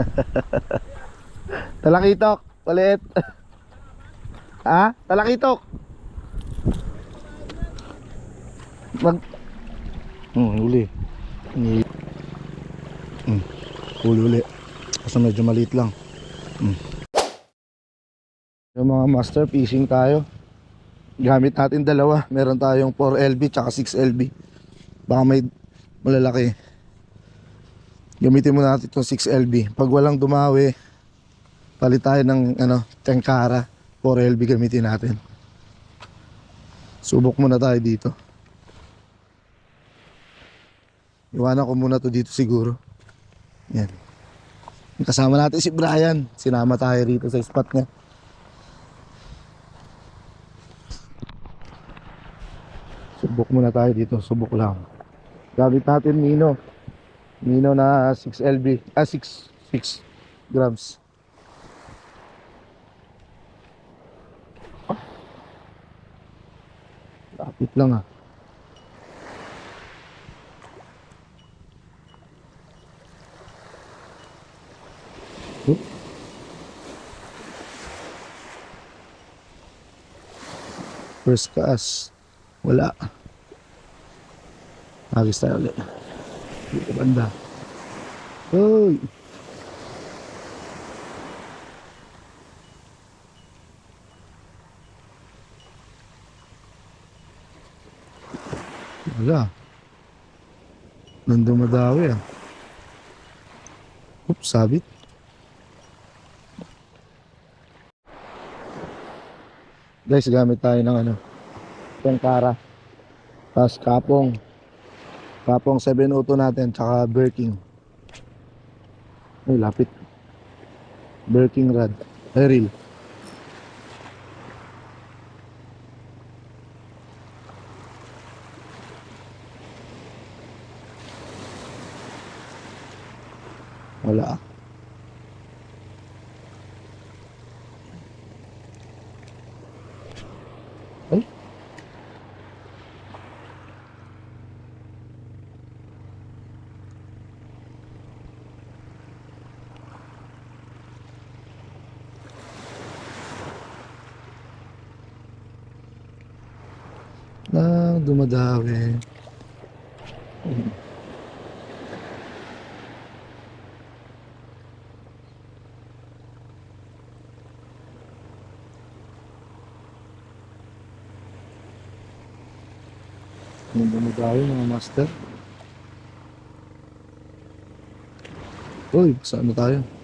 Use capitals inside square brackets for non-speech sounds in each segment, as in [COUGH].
[LAUGHS] Talakitok, ulit. [LAUGHS] ha? Talakitok. Mag... Hmm, huli. Ni... Hmm, huli uli. Kasi medyo maliit lang. Hmm. Yung mga master fishing tayo. Gamit natin dalawa. Meron tayong 4LB tsaka 6LB. Baka may malalaki. Gamitin mo natin itong 6LB. Pag walang dumawi, palit tayo ng ano, Tenkara 4LB gamitin natin. Subok muna tayo dito. Iwanan ko muna to dito siguro. Yan. Kasama natin si Brian. Sinama tayo rito sa spot niya. Subok muna tayo dito. Subok lang. Gamit natin Mino. Mino na 6 LB. Ah, 6. 6 grams. Ah. Lapit lang ah. Oh. First cast. Wala. Agis tayo ulit. Dito banda. Uy! Wala. Nandun madawi ah. Oops, sabit. Guys, gamit tayo ng ano. Tenkara. Tapos kapong. Kapong 702 natin. Tsaka Birking. Ay, lapit. Birking rod. Ay, reel. Wala. Ay. Na dumadawi. Yung dumadawi mga master. Uy, saan na tayo?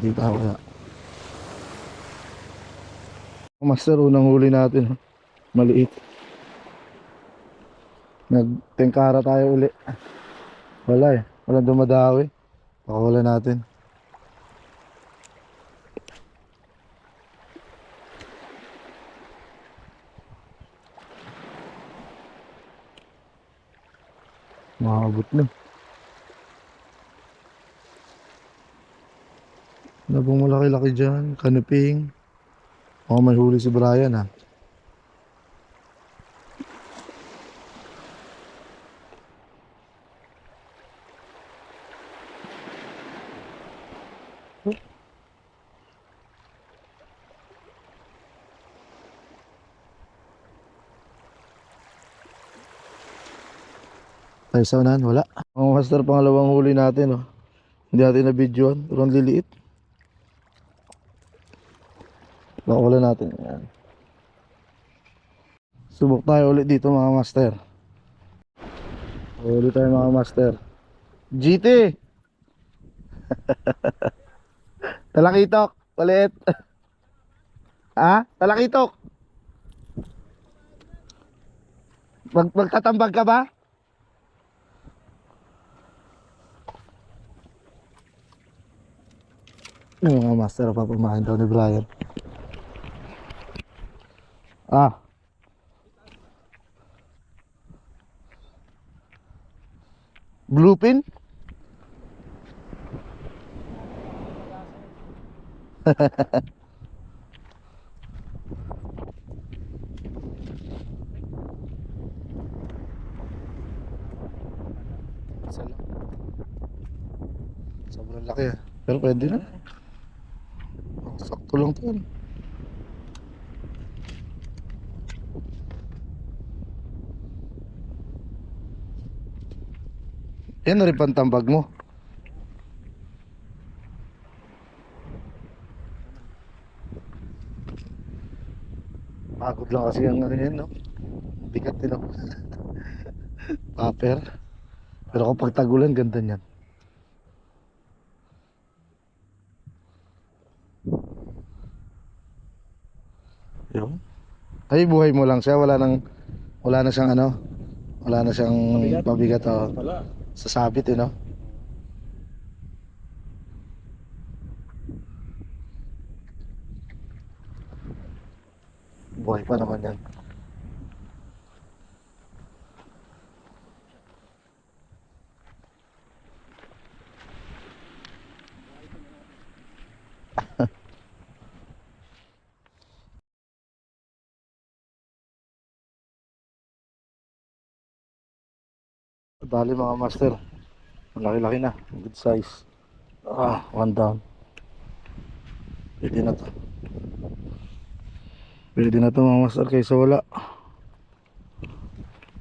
Di pa wala. Master, unang huli natin. Maliit. Nagtengkara tayo uli. Wala eh. Walang dumadawi. Pakawala natin. Makakabot na. Ano bang malaki-laki dyan? Kanuping. Oh, may huli si Brian ah. Tayo sa unahan, wala. Mga master, pangalawang huli natin oh. Hindi natin na-videoan, pero ang liliit. Pakawala natin. Yan. Subok tayo ulit dito mga master. Ulit tayo mga master. GT! [LAUGHS] Talakitok! Ulit! ha? [LAUGHS] Talakitok! Mag magtatambag ka ba? Yung mga master papamahin daw ni Brian. Ah. Blue pin? Sobrang laki ah. Pero pwede na. Oh, sakto lang to. Ano? Yan na rin pantambag mo. Pagod lang kasi ang ano yan, no? Bigat din ako. [LAUGHS] Paper. Pero kapag tagulan, ganda niyan. Yun. Ay, buhay mo lang siya. Wala nang, wala na siyang ano, wala na siyang Mabigat. pabigat. Oh. Sasabit, eh, no? Buhay pa naman yan. Dali mga master. Ang laki-laki na. Good size. Ah, one down. Pwede na to. Pwede na to mga master kaysa wala.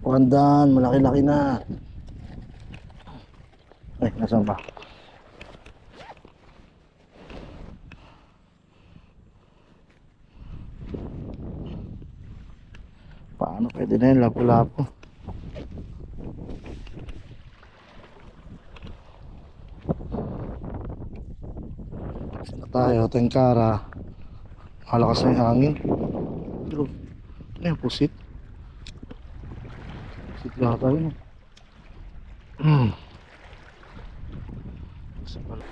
One down. Malaki-laki na. Ay, nasaan ba? Paano pwede na yun? Lapo-lapo. Saan na tayo? Tengkara. Malakas na yung hangin. Pero, ano yung pusit? Pusit yata yun. Hmm. Pusit pala.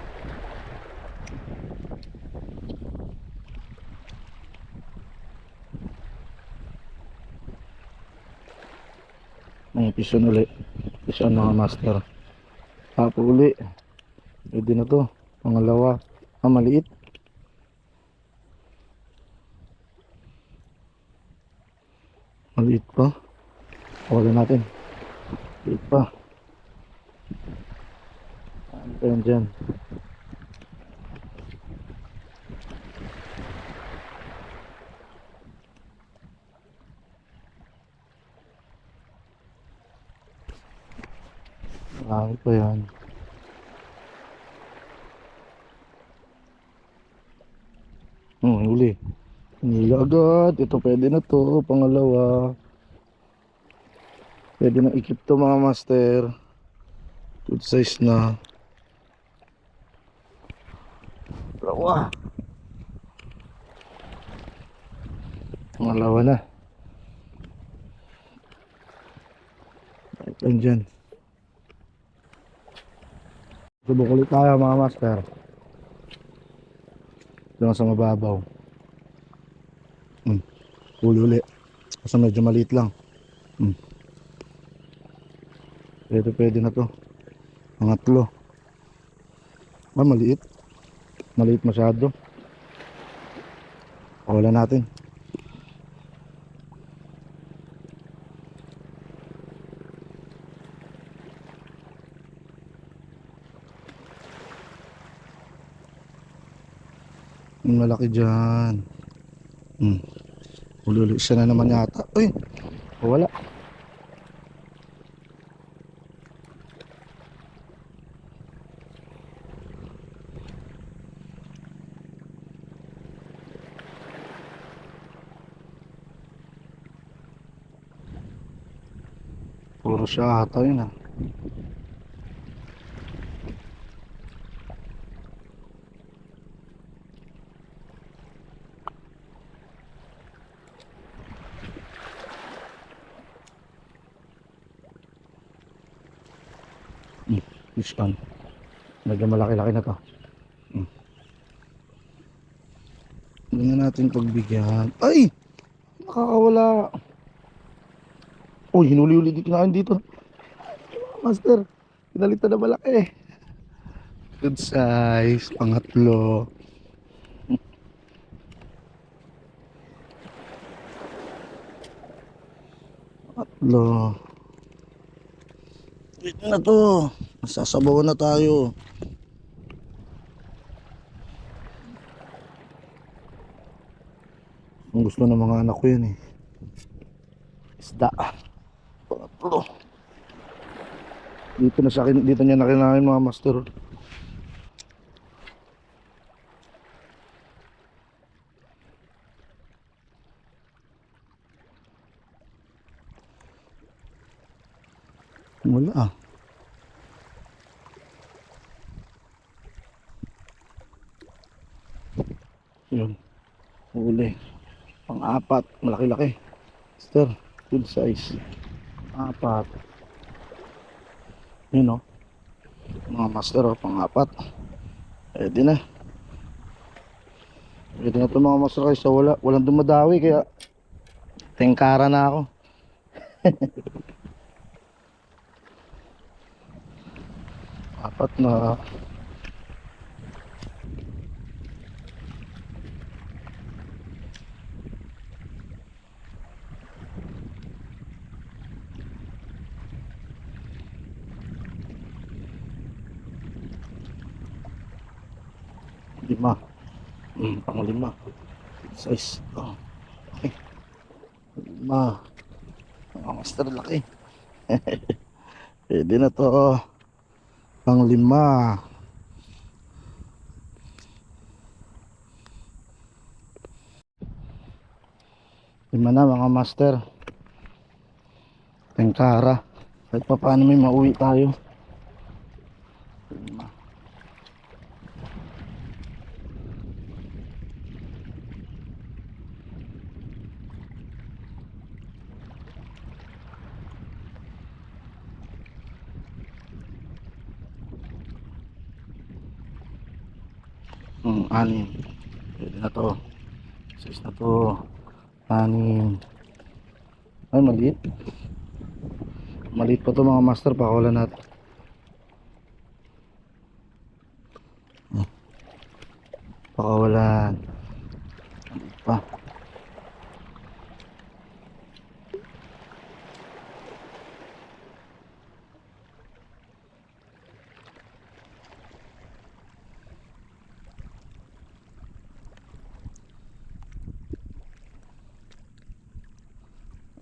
May pisyon uli. Pisyon mga master. Tapo uli. Pwede na to. Pangalawa. Ah, maliit. Maliit pa. Wala natin. Maliit pa. Ano pa yun dyan? Marami pa yan. Hmm, huli. Huli agad. Ito pwede na to. Pangalawa. Pwede na ikip to mga master. Good size na. Dalawa. Pangalawa na. Right lang dyan. Subok ulit tayo mga master. Doon sa mababaw. Hmm. Huli uli. Kasi medyo maliit lang. Hmm. Pwede pwede na to. Pangatlo. Ah, maliit. Maliit masyado. Wala natin. Yung malaki dyan. Hmm. Ululi siya na naman yata. Uy! Wala. Puro siya ata yun ah. Fish on. Medyo malaki-laki na to. Hmm. Hindi na natin pagbigyan. Ay! Nakakawala. Oh, hinuli-uli di kinain dito. Master, pinalitan na malaki. Good size, pangatlo. Pangatlo. Ito na to. Sasabaw na tayo. Ang gusto ng mga anak ko yun eh. Isda. Pangatlo. Dito na sa akin, dito niya nakinain mga master. Wala ah. Yun. Huli. Pang-apat. Malaki-laki. Mister, good size. Apat. Yun oh. Mga master oh, pang-apat. Pwede na. Pwede na ito mga master guys. So, wala, walang dumadawi kaya tengkara na ako. [LAUGHS] Apat na lima. Hmm, pang lima. Size. Oh. Okay. Lima. Ang master laki. [LAUGHS] Pwede na to. Pang lima. Lima na mga master. Tengkara. Kahit pa paano may mauwi tayo. Lima. Hmm, anim. Pwede na to. Six na to. Anim. Ay, maliit. Maliit pa to mga master. Pakawalan natin. Hmm. Pakawalan. Maliit pa.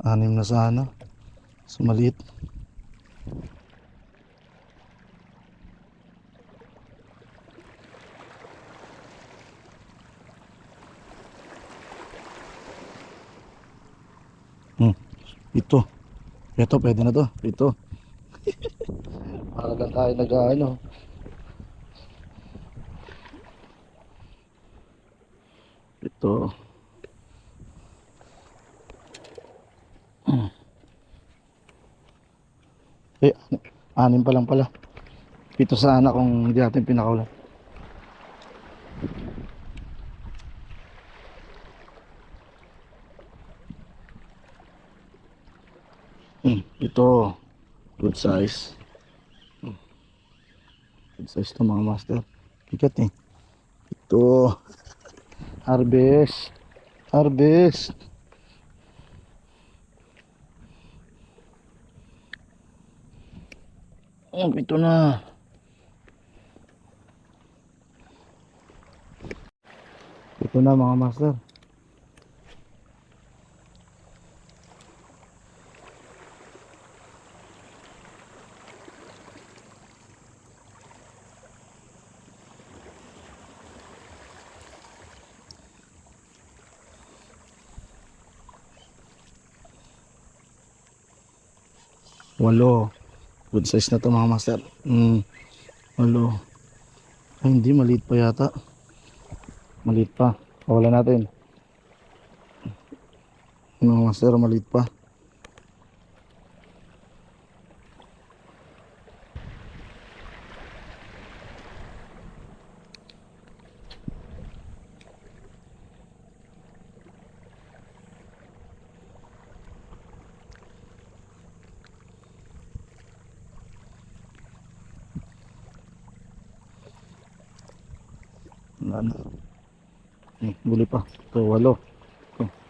Anim na sana. Sa maliit. Hmm. Ito. Ito, pwede na to. Ito. [LAUGHS] Para lang tayo nag ano. Ito. Eh, anim pa lang pala. Pito sana kung hindi natin pinakawalan. Hmm, ito. Good size. Hmm. Good size to mga master. Bigat eh. Ito. Harvest. Harvest. Oh, ito na. Ito na mga master. Walo. Good size na to mga master. Mm. Walo. Ay, hindi. Maliit pa yata. Maliit pa. Kawalan natin. Mga master, maliit pa. Wala na. Eh, buli pa. Ito, walo.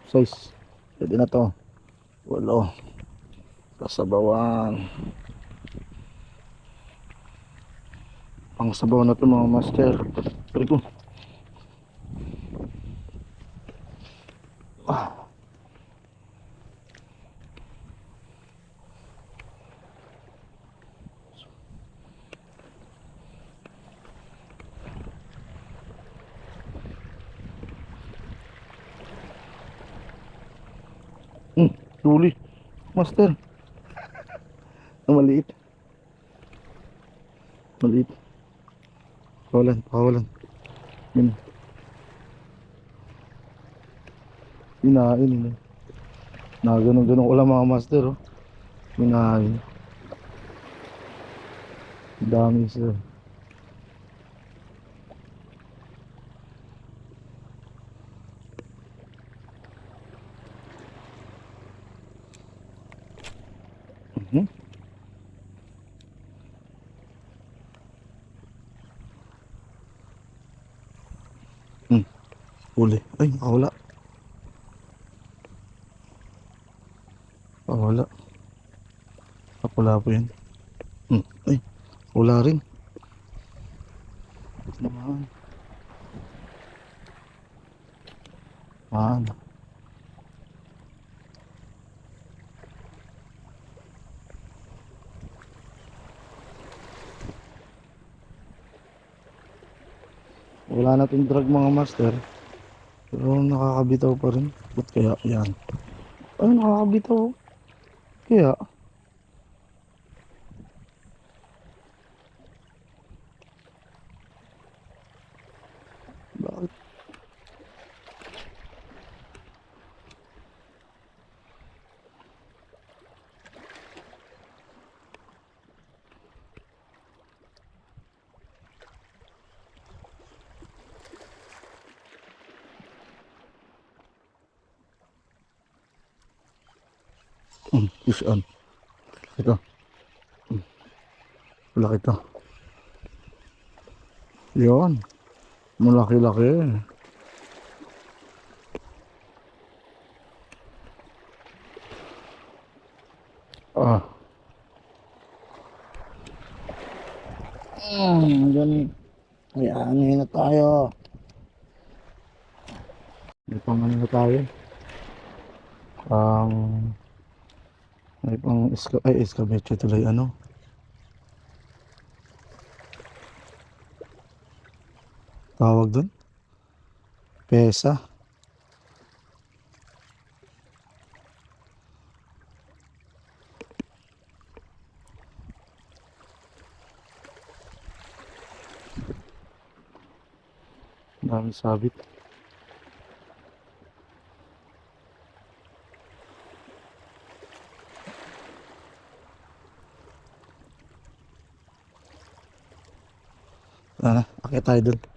Size. Pwede na to. Walo. Kasabawan. Pang sabaw na to mga master. Pero ko. Ah. Huli. Master. Ang [LAUGHS] maliit. Maliit. Pakawalan, pakawalan. Yun. Hinain yun. Na ganun-ganun ko lang mga master. Oh. Hinain. Dami sir. Mhm. Hmm. Huli. Ay, nakawala. Nakawala. Nakawala po yan. Hmm. Ay, wala rin. Naman. Man. Wala na tong drag mga master. Pero nakakabitaw pa rin. Ba't kaya yan? Ay, nakakabitaw. Kaya, Hmm, fish on. Ito. Hmm. Malaki to. Yun. Malaki-laki. Ah. Hmm, ganun. Ayan, ngayon na tayo. May pang ano na tayo. Ang may pang iska, ay iskabeche tuloy ano. Tawag dun? Pesa. Dami sabit. title.